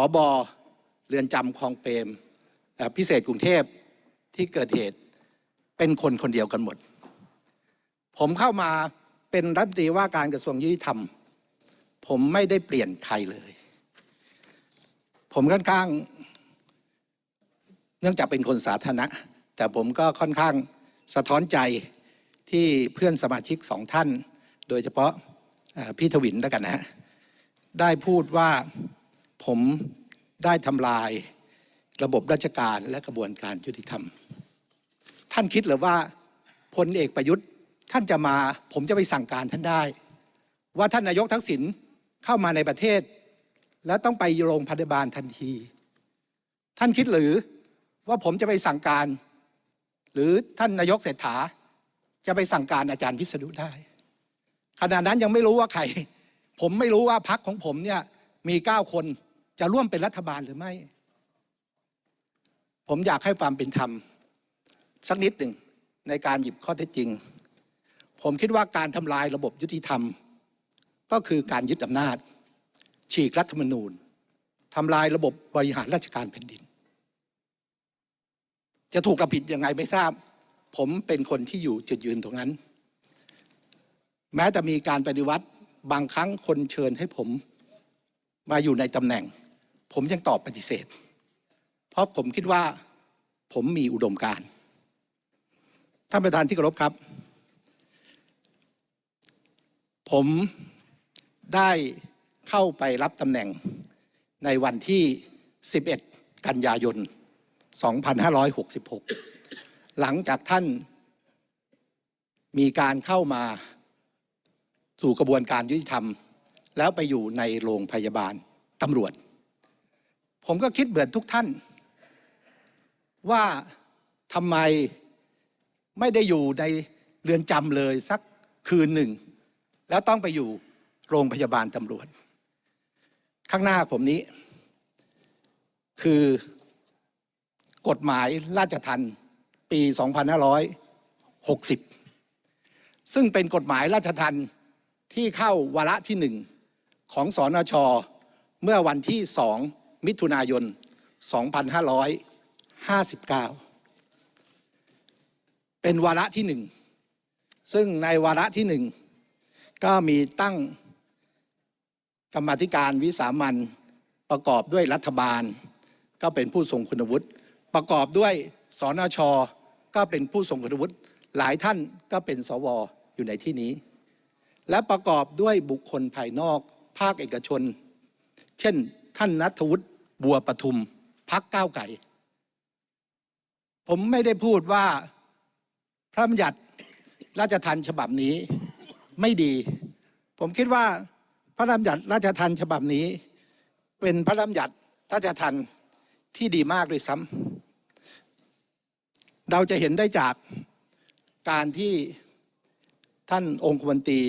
อบอเรือนจำคลองเปรมพิเศษกรุงเทพที่เกิดเหตุเป็นคนคนเดียวกันหมด ผมเข้ามาเป็นรัฐมนตรีว่าการกระทรวงยุติธรรม ผมไม่ได้เปลี่ยนใครเลย ผมค่อนข้าง เนื่องจากเป็นคนสาธารณะ แต่ผมก็ค่อนข้างสะท้อนใจที่เพื่อนสมาชิกสองท่าน โดยเฉพาะพี่ทวินแล้วกันนะฮะได้พูดว่า ผมได้ทำลายระบบราชการและกระบวนการยุติธรรม ท่านคิดหรือว่าพลเอกประยุทธ์ท่านจะมาผมจะไปสั่งการท่านได้ ว่าท่านนายกทักษิณเข้ามาในประเทศ แล้วต้องไปโรงพยาบาลทันที ท่านคิดหรือว่าผมจะไปสั่งการ หรือท่านนายกเศรษฐา จะไปสั่งการอาจารย์พิษณุได้ขณะนั้นยังไม่รู้ว่าใคร ผมไม่รู้ว่าพักของผมเนี่ยมีเก้าคน จะร่วมเป็นรัฐบาลหรือไม่ ผมอยากให้ความเป็นธรรม สักนิดหนึ่งในการหยิบข้อเท็จจริง ผมคิดว่าการทำลายระบบยุติธรรม ก็คือการยึดอำนาจ ฉีกรัฐธรรมนูญทำลายระบบบริหารราชการแผ่นดิน จะถูกกระผิดยังไงไม่ทราบ ผมเป็นคนที่อยู่จุดยืนตรงนั้น แม้แต่มีการปฏิวัติบางครั้งคนเชิญให้ผมมาอยู่ในตำแหน่ง ผมยังตอบปฏิเสธ เพราะผมคิดว่าผมมีอุดมการท่านประธานที่เคารพครับ ผมได้เข้าไปรับตำแหน่งในวันที่ 11 กันยายน 2566 หลังจากท่านมีการเข้ามาสู่กระบวนการยุติธรรม แล้วไปอยู่ในโรงพยาบาลตำรวจ ผมก็คิดเหมือนทุกท่าน ว่าทำไมไม่ได้อยู่ในเรือนจำเลยสักคืนหนึ่ง แล้วต้องไปอยู่โรงพยาบาลตำรวจ ข้างหน้าผมนี้ คือกฎหมายราชทัณฑ์ปี 2560 ซึ่งเป็นกฎหมายราชทัณฑ์ที่เข้าวาระที่หนึ่งของสอนชเมื่อวันที่2 มิถุนายน 2559 เป็นวาระที่หนึ่ง ซึ่งในวาระที่หนึ่ง ก็มีตั้งกรรมธิการวิสามันประกอบด้วยรัฐบาล ก็เป็นผู้ทรงคุณวุฒิประกอบด้วยสนชก็เป็นผู้ทรงคุณวุฒิหลายท่านก็เป็นสวอยู่ในที่นี้ และประกอบด้วยบุคคลภายนอกภาคเอกชน เช่น ท่านนัทวุฒิบัวประทุมพักก้าวไก่ ผมไม่ได้พูดว่าพระบัญญัติราชทันฉบับนี้ไม่ดี ผมคิดว่าพระราชบัญญัติราชทันฉบับนี้ เป็นพระราชบัญญัติราชทันที่ดีมากเลยซ้ำเราจะเห็นได้จากการที่ท่านองคมนตรี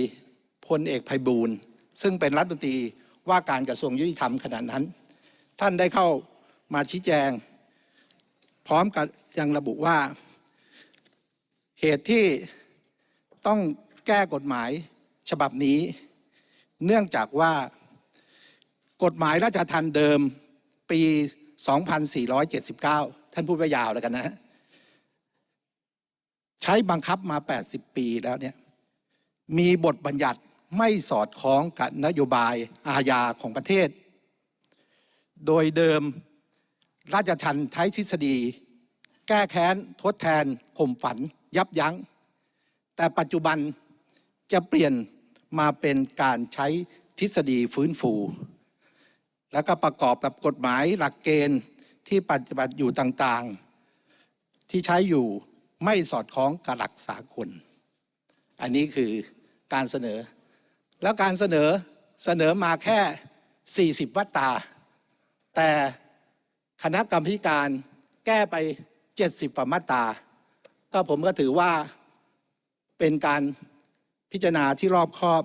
พลเอกไพบูลย์ซึ่งเป็นรัฐมนตรี ว่าการกระทรวงยุติธรรมขณะนั้น ท่านได้เข้ามาชี้แจง พร้อมกับยังระบุว่า เหตุที่ต้องแก้กฎหมายฉบับนี้ เนื่องจากว่ากฎหมายราชทันเดิมปี 2479 ท่านพูดไว้ยาวแล้วกันนะ ใช้บังคับมา 80 ปีแล้วเนี่ยมีบทบัญญัติ ไม่สอดคล้องกับนโยบายอาญาของประเทศ โดยเดิมราชทันใช้ทฤษฎี แก้แค้นทดแทนข่มฝัน ยับยัง้ง แต่ปัจจุบันจะเปลี่ยนมาเป็นการใช้ทฤษฎีฟื้นฟู แล้วก็ประกอบกับกฎหมายหลักเกณฑ์ที่ปฏิบัติอยู่ต่างๆ ที่ใช้อยู่ไม่สอดคล้องกับหลักสากล อันนี้คือการเสนอ แล้วการเสนอเสนอมาแค่ 40 วัตตา แต่คณะกรรมการแก้ไป 70ฝ่ามาตา ก็ผมก็ถือว่าเป็นการพิจารณาที่รอบคอบ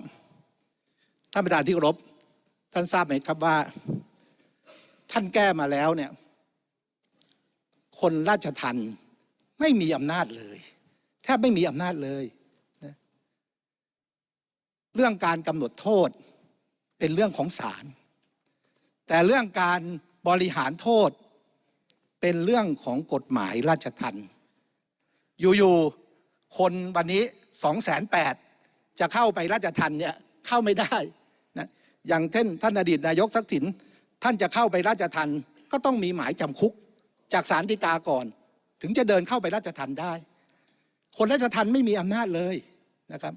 ท่านประธานที่เคารพท่านทราบไหมครับว่า ท่านแก้มาแล้วเนี่ย คนราชทันไม่มีอำนาจเลย แทบไม่มีอำนาจเลย เรื่องการกำหนดโทษเป็นเรื่องของศาลแต่เรื่องการบริหารโทษเป็นเรื่องของกฎหมายราชทัณฑ์อยู่ๆคนวันนี้สองแสนแปดจะเข้าไปราชทัณฑ์เนี่ยเข้าไม่ได้นะอย่างเช่นท่านอดีตนายกทักษิณท่านจะเข้าไปราชทัณฑ์ก็ต้องมีหมายจำคุก จากศาลฎีกาก่อน ถึงจะเดินเข้าไปราชทัณฑ์ได้ คนราชทัณฑ์ไม่มีอำนาจเลยนะครับ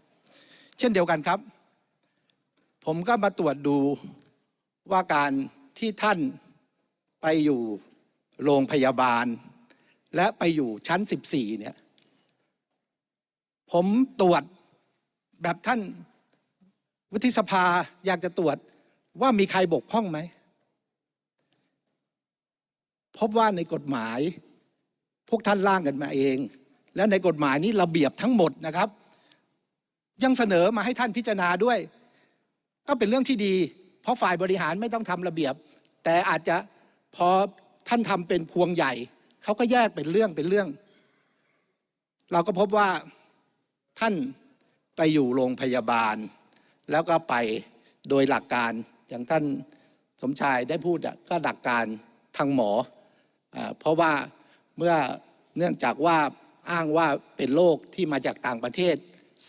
เช่นเดียวกันครับ ผมก็มาตรวจดูว่าการที่ท่านไปอยู่โรงพยาบาล และไปอยู่ชั้น 14 เนี่ย ผมตรวจแบบท่านวุฒิสภาอยากจะตรวจว่ามีใครบกพร่องไหม พบว่าในกฎหมาย พวกท่านร่างกันมาเอง และในกฎหมายนี้ระเบียบทั้งหมดนะครับ ยังเสนอมาให้ท่านพิจารณาด้วย ก็เป็นเรื่องที่ดี เพราะฝ่ายบริหารไม่ต้องทำระเบียบ แต่อาจจะพอท่านทำเป็นพวงใหญ่เขาก็แยกเป็นเรื่องเป็นเรื่อง เราก็พบว่าท่านไปอยู่โรงพยาบาล แล้วก็ไปโดยหลักการอย่างท่านสมชายได้พูดก็หลักการทางหมออเพราะว่าเมื่อเนื่องจากว่าอ้างว่าเป็นโรคที่มาจากต่างประเทศ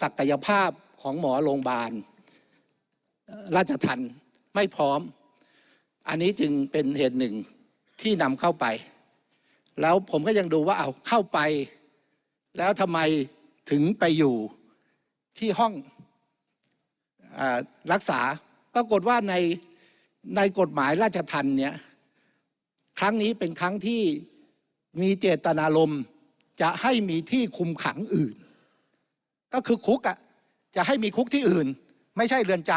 ศักยภาพของหมอโรงพยาบาล ราชทันไม่พร้อม อันนี้จึงเป็นเหตุหนึ่งที่นำเข้าไป แล้วผมก็ยังดูว่าเอาเข้าไป แล้วทำไมถึงไปอยู่ที่ห้องอรักษา ปรากฏว่าในในกฎหมายราชทันเนี่ยครั้งนี้เป็นครั้งที่มีเจตนารมณ์จะให้มีที่คุมขังอื่น ก็คือคุกอะจะให้มีคุกที่อื่น ไม่ใช่เรือนจ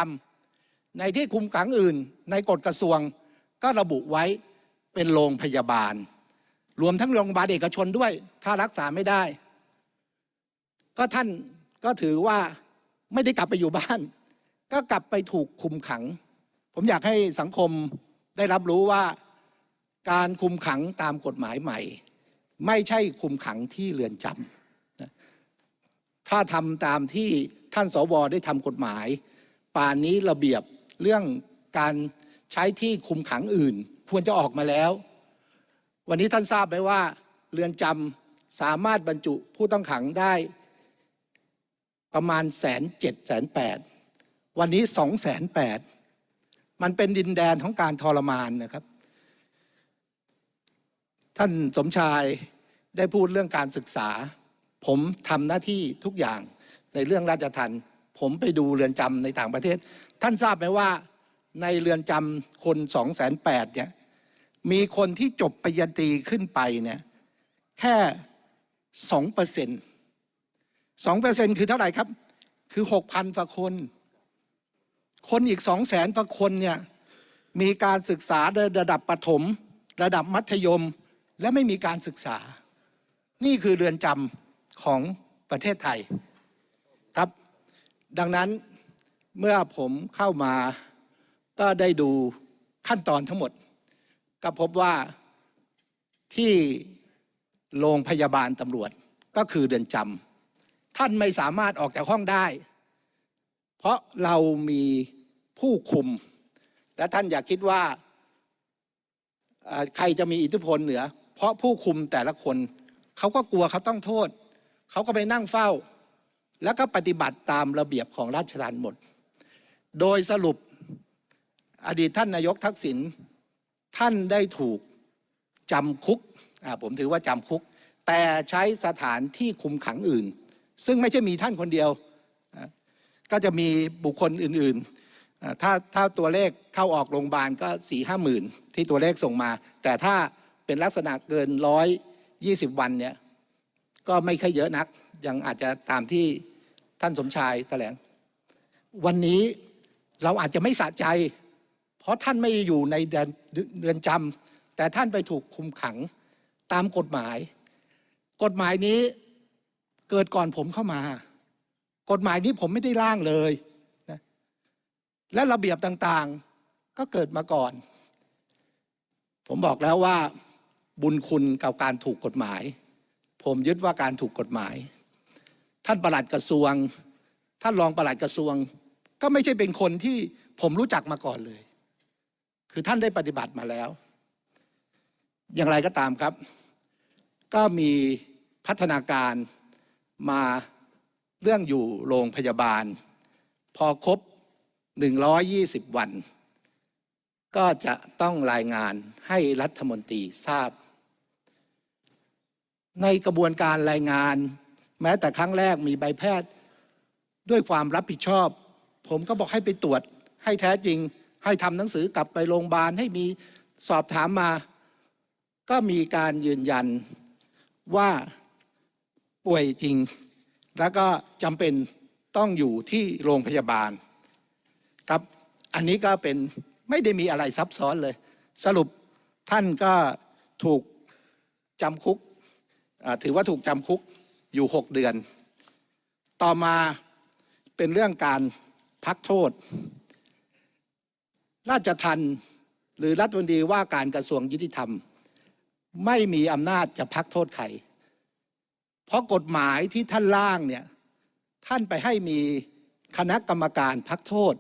ำในที่คุมขังอื่น ในกฎกระทรวงก็ระบุไว้เป็นโรงพยาบาล รวมทั้งโรงพยาบาลเอกชนด้วย ถ้ารักษาไม่ได้ ก็ท่านก็ถือว่าไม่ได้กลับไปอยู่บ้าน ก็กลับไปถูกคุมขัง ผมอยากให้สังคมได้รับรู้ว่าการคุมขังตามกฎหมายใหม่ ไม่ใช่คุมขังที่เรือนจำ ถ้าทำตามที่ท่านสวได้ทำกฎหมาย ป่านนี้ระเบียบเรื่องการใช้ที่คุมขังอื่น ควรจะออกมาแล้ว วันนี้ท่านทราบไหมว่า เรือนจำสามารถบรรจุผู้ต้องขังได้ประมาณแสนเจ็ดแสนแปดวันนี้สองแสนแปดมันเป็นดินแดนของการทรมานนะครับ ท่านสมชายได้พูดเรื่องการศึกษา ผมทำหน้าที่ทุกอย่างในเรื่องราชทันผมไปดูเรือนจำในต่างประเทศ ท่านทราบไหมว่าในเรือนจำคนสองแสนแปดเนี่ยมีคนที่จบปริญญาตรีขึ้นไปเนี่ยแค่สองเปอร์เซ็นต์สองเปอร์เซ็นต์คือเท่าไหร่ครับ คือหกพันกว่าคน คนอีกสองแสนกว่าคนเนี่ยมีการศึกษาในระดับประถม ระดับมัธยม และไม่มีการศึกษา นี่คือเรือนจำ ของประเทศไทยครับ ดังนั้นเมื่อผมเข้ามาก็ได้ดูขั้นตอนทั้งหมด ก็พบว่าที่โรงพยาบาลตำรวจก็คือเรือนจำท่านไม่สามารถออกจากห้องได้ เพราะเรามีผู้คุม และท่านอย่าคิดว่าเอ่อใครจะมีอิทธิพลเหนือ เพราะผู้คุมแต่ละคน เขาก็กลัวเขาต้องโทษ เขาก็ไปนั่งเฝ้า แล้วก็ปฏิบัติตามระเบียบของราชทัณฑ์หมด โดยสรุปอดีตท่านนายกทักษิณท่านได้ถูกจำคุกผมถือว่าจำคุก แต่ใช้สถานที่คุมขังอื่น ซึ่งไม่ใช่มีท่านคนเดียว ก็จะมีบุคคลอื่นๆถ้าถ้าตัวเลขเข้าออกโรงพยาบาลก็สี่ห้าหมื่นที่ตัวเลขส่งมา แต่ถ้าเป็นลักษณะเกินร้อยยี่สิบวันเนี่ย ก็ไม่ค่อยเยอะนัก ยังอาจจะตามที่ท่านสมชายแถลง วันนี้เราอาจจะไม่สะใจ เพราะท่านไม่อยู่ในแดนเรือนจำแต่ท่านไปถูกคุมขังตามกฎหมาย กฎหมายนี้เกิดก่อนผมเข้ามา กฎหมายนี้ผมไม่ได้ร่างเลยนะและระเบียบต่างๆก็เกิดมาก่อน ผมบอกแล้วว่าบุญคุณกับการถูกกฎหมาย ผมยึดว่าการถูกกฎหมาย ท่านประหลัดกระทรวง ท่านรองประหลัดกระทรวง ก็ไม่ใช่เป็นคนที่ผมรู้จักมาก่อนเลย คือท่านได้ปฏิบัติมาแล้ว อย่างไรก็ตามครับ ก็มีพัฒนาการมาเรื่องอยู่โรงพยาบาล พอครบ 120 วัน ก็จะต้องรายงานให้รัฐมนตรีทราบ ในกระบวนการรายงาน แม้แต่ครั้งแรกมีใบแพทย์ ด้วยความรับผิดชอบ ผมก็บอกให้ไปตรวจให้แท้จริง ให้ทำหนังสือกลับไปโรงพยาบาลให้มีสอบถามมา ก็มีการยืนยันว่าป่วยจริง แล้วก็จำเป็นต้องอยู่ที่โรงพยาบาลครับอันนี้ก็เป็นไม่ได้มีอะไรซับซ้อนเลย สรุปท่านก็ถูกจำคุก ถือว่าถูกจำคุกอยู่หกเดือน ต่อมาเป็นเรื่องการพักโทษ ราชทันหรือรัฐมนตรีว่าการกระทรวงยุติธรรม ไม่มีอำนาจจะพักโทษใคร เพราะกฎหมายที่ท่านร่างเนี่ยท่านไปให้มีคณะกรรมการพักโทษ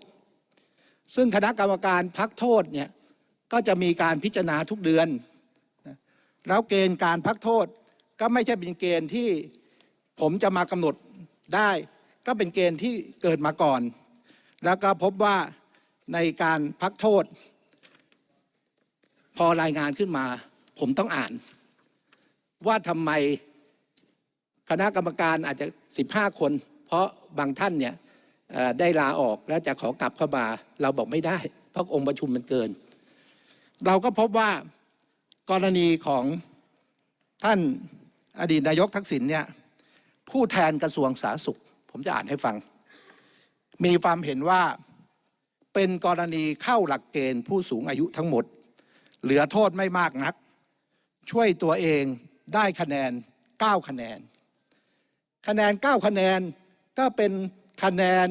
ซึ่งคณะกรรมการพักโทษเนี่ยก็จะมีการพิจารณาทุกเดือน แล้วเกณฑ์การพักโทษ ก็ไม่ใช่เป็นเกณฑ์ที่ผมจะมากำหนดได้ ก็เป็นเกณฑ์ที่เกิดมาก่อน แล้วก็พบว่าในการพักโทษ พอรายงานขึ้นมา ผมต้องอ่าน ว่าทำไมคณะกรรมการอาจจะ 15 คน เพราะบางท่านเนี่ยได้ลาออกแล้วจะขอกลับเข้ามา เราบอกไม่ได้ เพราะองค์ประชุมมันเกิน เราก็พบว่ากรณีของท่าน อดีตนายกทักษิณเนี่ยผู้แทนกระทรวงสาธารณสุข ผมจะอ่านให้ฟัง มีความเห็นว่าเป็นกรณีเข้าหลักเกณฑ์ผู้สูงอายุทั้งหมด เหลือโทษไม่มากนัก ช่วยตัวเองได้คะแนน 9 คะแนน คะแนน 9 คะแนนก็เป็นคะแนน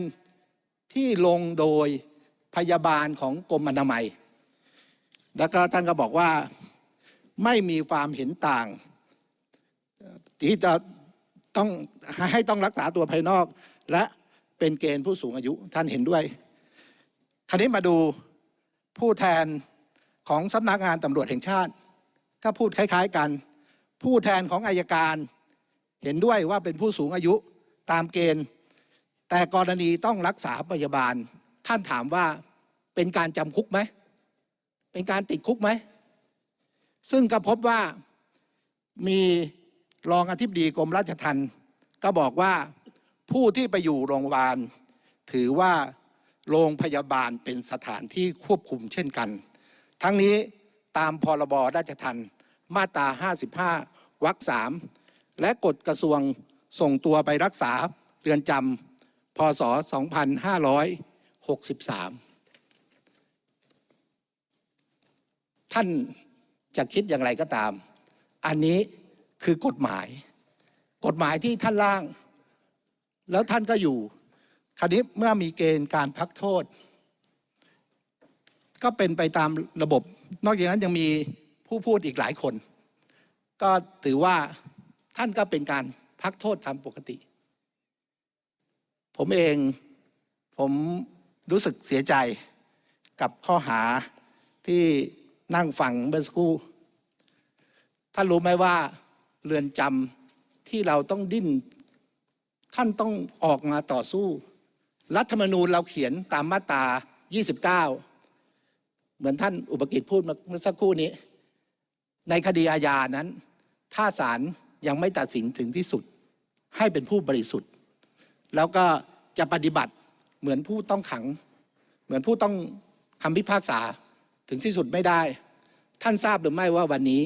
ที่ลงโดยพยาบาลของกรมอนามัย แล้วก็ท่านก็บอกว่าไม่มีความเห็นต่าง ที่จะต้องให้ต้องรักษาตัวภายนอก และเป็นเกณฑ์ผู้สูงอายุท่านเห็นด้วย คราวนี้มาดูผู้แทนของสำนักงานตำรวจแห่งชาติ ก็พูดคล้าย ๆกัน ผู้แทนของอายการเห็นด้วยว่าเป็นผู้สูงอายุตามเกณฑ์ แต่กรณีต้องรักษาพยาบาล ท่านถามว่าเป็นการจำคุกไหม เป็นการติดคุกไหม ซึ่งก็พบว่ามี รองอธิบดีกรมราชทัณฑ์ก็บอกว่าผู้ที่ไปอยู่โรงพยาบาล ถือว่าโรงพยาบาลเป็นสถานที่ควบคุมเช่นกัน ทั้งนี้ตามพรบราชทัณฑ์มาตรา 55 วรรคสามและกฎกระทรวงส่งตัวไปรักษาเรือนจำพศ 2563 ท่านจะคิดอย่างไรก็ตาม อันนี้ คือกฎหมาย กฎหมายที่ท่านร่าง แล้วท่านก็อยู่คราวนี้เมื่อมีเกณฑ์การพักโทษ ก็เป็นไปตามระบบ นอกจากนั้นยังมีผู้พูดอีกหลายคน ก็ถือว่าท่านก็เป็นการพักโทษตามปกติ ผมเองผมรู้สึกเสียใจกับข้อหาที่นั่งฟังเมื่อสักครู่ ท่านรู้ไหมว่า เรือนจำที่เราต้องดิ้นท่านต้องออกมาต่อสู้ รัฐธรรมนูญเราเขียนตามมาตรา 29 เหมือนท่านอุปกิจพูดเมื่อสักครู่นี้ ในคดีอาญานั้น ถ้าศาลยังไม่ตัดสินถึงที่สุด ให้เป็นผู้บริสุทธิ์ แล้วก็จะปฏิบัติเหมือนผู้ต้องขัง เหมือนผู้ต้องคำพิพากษาถึงที่สุดไม่ได้ ท่านทราบหรือไม่ว่าวันนี้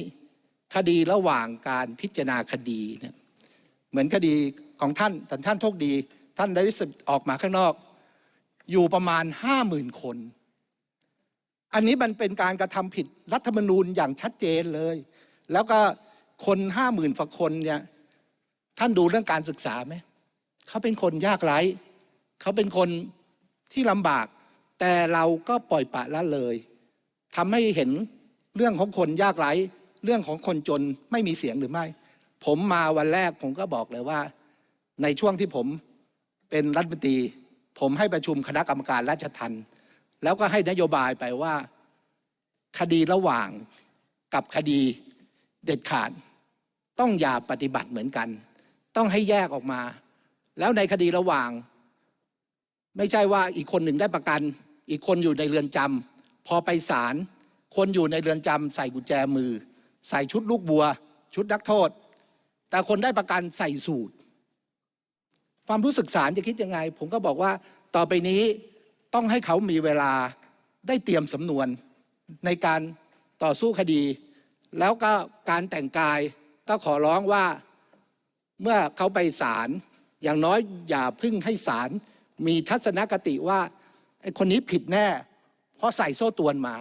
คดีระหว่างการพิจารณาคดีเนี่ยเหมือนคดีของท่านแต่ท่านโชคดี ท่านได้สิออกมาข้างนอก อยู่ประมาณห้าหมื่นคน อันนี้มันเป็นการกระทำผิดรัฐธรรมนูญอย่างชัดเจนเลย แล้วก็คนห้าหมื่นฝกคนเนี่ยท่านดูเรื่องการศึกษาไหมเขาเป็นคนยากไร้เขาเป็นคนที่ลำบาก แต่เราก็ปล่อยปละละเลยทำให้เห็นเรื่องของคนยากไร้ เรื่องของคนจนไม่มีเสียงหรือไม่ ผมมาวันแรกผมก็บอกเลยว่า ในช่วงที่ผมเป็นรัฐมนตรี ผมให้ประชุมคณะกรรมการราชทัณฑ์แล้วก็ให้นโยบายไปว่าคดีระหว่างกับคดีเด็ดขาด ต้องอย่าปฏิบัติเหมือนกัน ต้องให้แยกออกมา แล้วในคดีระหว่าง ไม่ใช่ว่าอีกคนหนึ่งได้ประกัน อีกคนอยู่ในเรือนจำพอไปศาลคนอยู่ในเรือนจำใส่กุญแจมือ ใส่ชุดลูกบัว ชุดนักโทษ แต่คนได้ประกันใส่สูตร ความรู้สึกศาลจะคิดยังไง ผมก็บอกว่าต่อไปนี้ต้องให้เขามีเวลาได้เตรียมสำนวนในการต่อสู้คดี แล้วก็การแต่งกายก็ขอร้องว่าเมื่อเขาไปศาลอย่างน้อยอย่าพึ่งให้ศาลมีทัศนคติว่าไอ้คนนี้ผิดแน่ เพราะใส่โซ่ตวนมา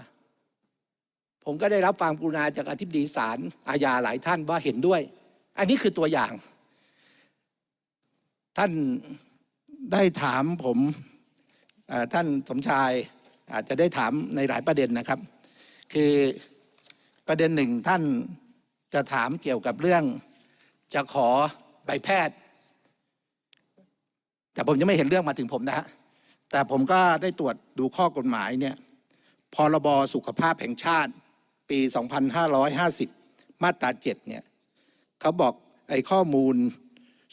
ผมก็ได้รับฟังกรุณาจากอธิบดีศาลอาญาหลายท่านว่าเห็นด้วย อันนี้คือตัวอย่าง ท่านได้ถามผมท่านสมชายอาจจะได้ถามในหลายประเด็นนะครับ คือประเด็นหนึ่งท่านจะถามเกี่ยวกับเรื่อง จะขอใบแพทย์ แต่ผมยังไม่เห็นเรื่องมาถึงผมนะฮะแต่ผมก็ได้ตรวจดูข้อกฎหมายเนี่ยพรบสุขภาพแห่งชาติ ปี 2550 มาตรา7เนี่ยเขาบอกไอ้ข้อมูล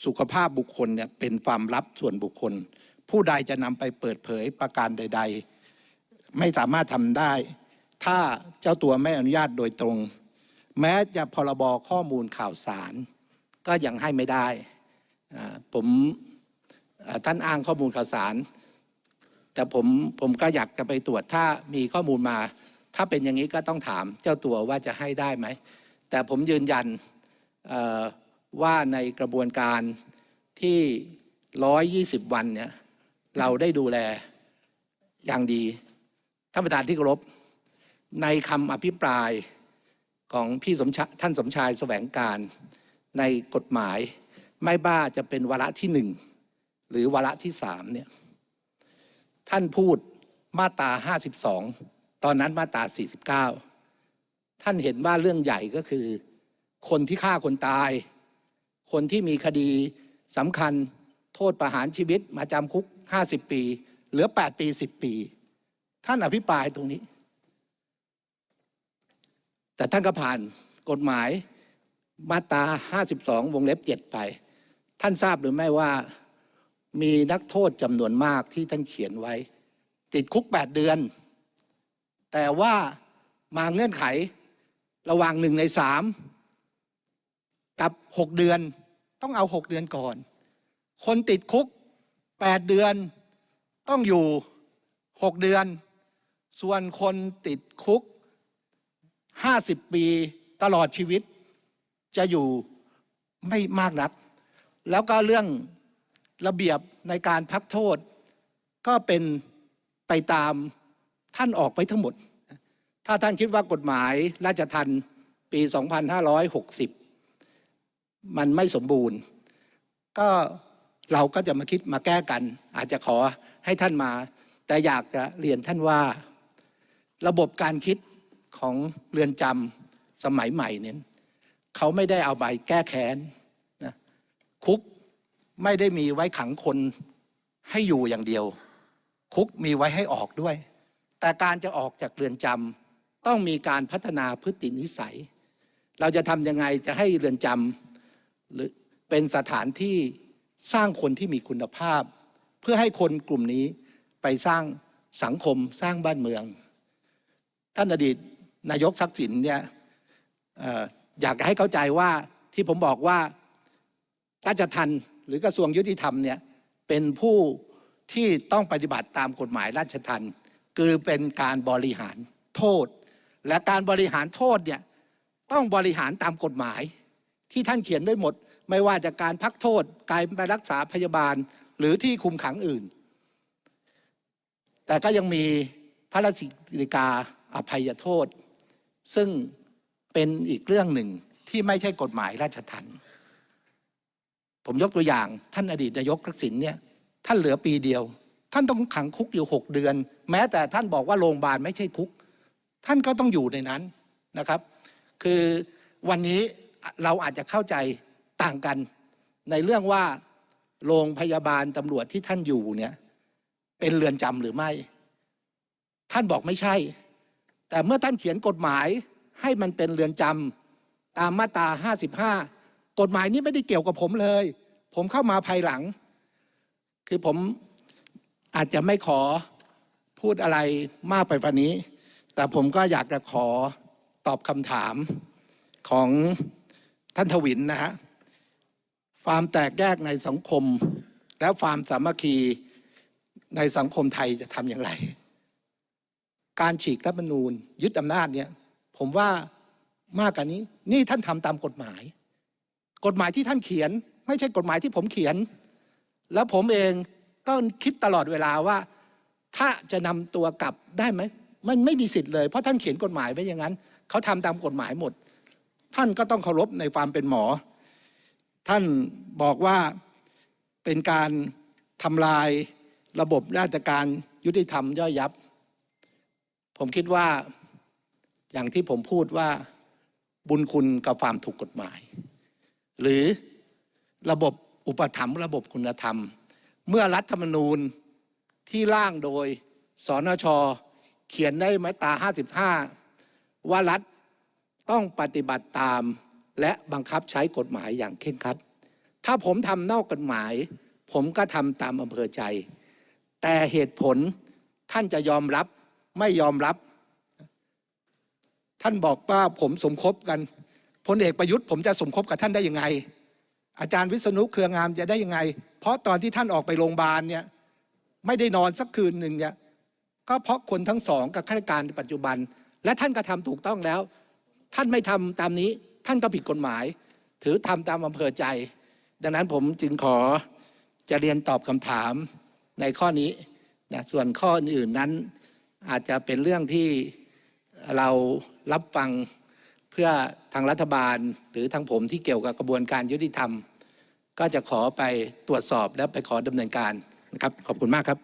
สุขภาพบุคคลเนี่ยเป็นความลับส่วนบุคคล ผู้ใดจะนำไปเปิดเผยประการใด ๆ ไม่สามารถทำได้ ถ้าเจ้าตัวไม่อนุญาตโดยตรง แม้จะพรบข้อมูลข่าวสาร ก็ยังให้ไม่ได้ผมท่านอ้างข้อมูลข่าวสาร แต่ผมผมก็อยากจะไปตรวจถ้ามีข้อมูลมา ถ้าเป็นอย่างนี้ก็ต้องถามเจ้าตัวว่าจะให้ได้ไหม แต่ผมยืนยันว่าในกระบวนการที่ 120 วันเนี่ยเราได้ดูแลอย่างดีท่านประธานที่เคารพในคำอภิปรายของพี่สมชาท่านสมชายแสวงการในกฎหมาย ไม่บ้าจะเป็นวาระที่หนึ่งหรือวาระที่สามเนี่ยท่านพูดมาตรา 52 ตอนนั้นมาตรา 49 ท่านเห็นว่าเรื่องใหญ่ก็คือ คนที่ฆ่าคนตาย คนที่มีคดีสำคัญโทษประหารชีวิตมาจำคุก 50 ปี เหลือ 8 ปี 10 ปี ท่านอภิปรายตรงนี้ แต่ท่านก็ผ่านกฎหมายมาตรา 52 วงเล็บ 7 ไป ท่านทราบหรือไม่ว่ามีนักโทษจำนวนมากที่ท่านเขียนไว้ ติดคุก 8 เดือน แต่ว่ามาเงื่อนไขระหว่างหนึ่งในสามกับ6เดือนต้องเอา6เดือนก่อน คนติดคุก8เดือนต้องอยู่6เดือน ส่วนคนติดคุก50ปีตลอดชีวิต จะอยู่ไม่มากนัก แล้วก็เรื่องระเบียบในการพักโทษ ก็เป็นไปตาม ท่านออกไปทั้งหมด ถ้าท่านคิดว่ากฎหมายราชทันปี 2560 มันไม่สมบูรณ์ ก็เราก็จะมาคิดมาแก้กัน อาจจะขอให้ท่านมา แต่อยากจะเรียนท่านว่าระบบการคิดของเรือนจำสมัยใหม่เนี่ยเขาไม่ได้เอาไปแก้แค้นนะคุกไม่ได้มีไว้ขังคนให้อยู่อย่างเดียว คุกมีไว้ให้ออกด้วย แต่การจะออกจากเรือนจำต้องมีการพัฒนาพฤตินิสัย เราจะทำยังไงจะให้เรือนจำหรือเป็นสถานที่สร้างคนที่มีคุณภาพ เพื่อให้คนกลุ่มนี้ไปสร้างสังคมสร้างบ้านเมือง ท่านอดีตนายกทักษิณเนี่ยออยากให้เข้าใจว่าที่ผมบอกว่าราชทันหรือกระทรวงยุติธรรมเนี่ยเป็นผู้ที่ต้องปฏิบัติตามกฎหมายราชทัน คือเป็นการบริหารโทษ และการบริหารโทษเนี่ยต้องบริหารตามกฎหมาย ที่ท่านเขียนไว้หมด ไม่ว่าจะการพักโทษการไปรักษาพยาบาลหรือที่คุมขังอื่น แต่ก็ยังมีพระราชกิจกาอภัยโทษ ซึ่งเป็นอีกเรื่องหนึ่งที่ไม่ใช่กฎหมายราชทันผมยกตัวอย่างท่านอดีตนายกทักษิณเนี่ยท่านเหลือปีเดียว ท่านต้องขังคุกอยู่หกเดือน แม้แต่ท่านบอกว่าโรงพยาบาลไม่ใช่คุก ท่านก็ต้องอยู่ในนั้นนะครับ คือวันนี้เราอาจจะเข้าใจต่างกัน ในเรื่องว่าโรงพยาบาลตำรวจที่ท่านอยู่เนี่ยเป็นเรือนจำหรือไม่ ท่านบอกไม่ใช่ แต่เมื่อท่านเขียนกฎหมายให้มันเป็นเรือนจำตามมาตรา 55 กฎหมายนี้ไม่ได้เกี่ยวกับผมเลย ผมเข้ามาภายหลัง คือผม อาจจะไม่ขอพูดอะไรมากไปกว่านี้ แต่ผมก็อยากจะขอตอบคำถามของท่านทวินนะฮะความแตกแยกในสังคม และความสามัคคีในสังคมไทยจะทำอย่างไร การฉีกรัฐธรรมนูญ ยึดอำนาจเนี่ย ผมว่ามากกว่านี้ นี่ท่านทำตามกฎหมาย กฎหมายที่ท่านเขียน ไม่ใช่กฎหมายที่ผมเขียน แล้วผมเอง ก็คิดตลอดเวลาว่า ถ้าจะนำตัวกลับได้ไหมมันไม่มีสิทธิ์เลยเพราะท่านเขียนกฎหมายไว้อย่างนั้นเขาทำตามกฎหมายหมด ท่านก็ต้องเคารพในความเป็นหมอ ท่านบอกว่าเป็นการทำลายระบบราชการยุติธรรมย่อยยับ ผมคิดว่าอย่างที่ผมพูดว่าบุญคุณกับความถูกกฎหมาย หรือระบบอุปถัมภ์ระบบคุณธรรม เมื่อรัฐธรรมนูญที่ร่างโดยสนชเขียนได้มาตรา55 ว่ารัฐต้องปฏิบัติตาม และบังคับใช้กฎหมายอย่างเคร่งครัด ถ้าผมทำนอกกฎหมาย ผมก็ทำตามอำเภอใจ แต่เหตุผลท่านจะยอมรับไม่ยอมรับ ท่านบอกว่าผมสมคบกันพลเอกประยุทธ์ผมจะสมคบกับท่านได้ยังไง อาจารย์วิษณุเครืองามจะได้ยังไง เพราะตอนที่ท่านออกไปโรงพยาบาลเนี่ยไม่ได้นอนสักคืนหนึ่งเนี่ยก็เพราะคนทั้งสองกับข้าราชการในปัจจุบัน และท่านก็ทำถูกต้องแล้ว ท่านไม่ทำตามนี้ท่านก็ผิดกฎหมาย ถือทำตามอำเภอใจ ดังนั้นผมจึงขอจะเรียนตอบคำถามในข้อนี้นะส่วนข้ออื่นนั้นอาจจะเป็นเรื่องที่เรารับฟังเพื่อทางรัฐบาลหรือทางผมที่เกี่ยวกับกระบวนการยุติธรรม ก็จะขอไปตรวจสอบและไปขอดำเนินการนะครับขอบคุณมากครับ